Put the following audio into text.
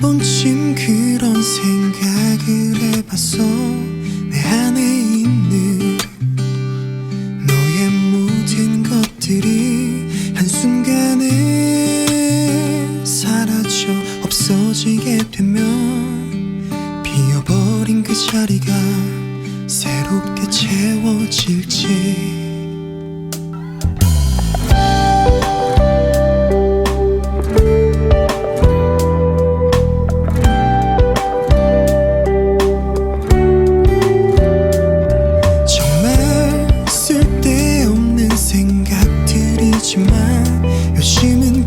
번쯤 그런 생각을 해봤어. 내 안에 있는 너의 모든 것들이 한순간에 사라져 없어지게 되면 비어버린 그 자리가 새롭게 채워질지 생각들